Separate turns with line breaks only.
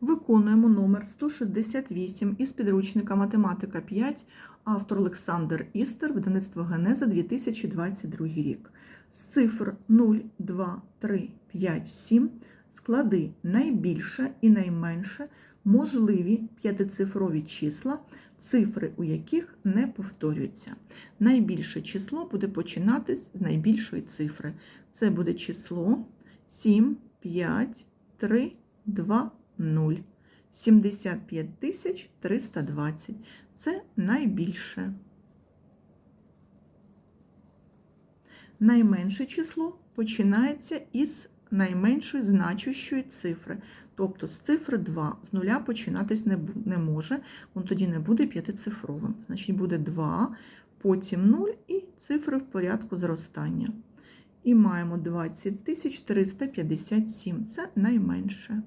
Виконуємо номер 168 із підручника Математика 5, автор Олександр Істер, видавництво Генеза 2022 рік. З цифр 0, 2, 3, 5, 7 склади найбільше і найменше можливі п'ятицифрові числа, цифри у яких не повторюються. Найбільше число буде починатись з найбільшої цифри. Це буде число 7, 5, 3, 2, 0. 75 тисяч 320. Це найбільше. Найменше число починається із найменшої значущої цифри. Тобто з цифри 2 з нуля починатись не, не може, він тоді не буде п'ятицифровим. Значить буде 2, потім 0 і цифри в порядку зростання. І маємо 20 357. Це найменше.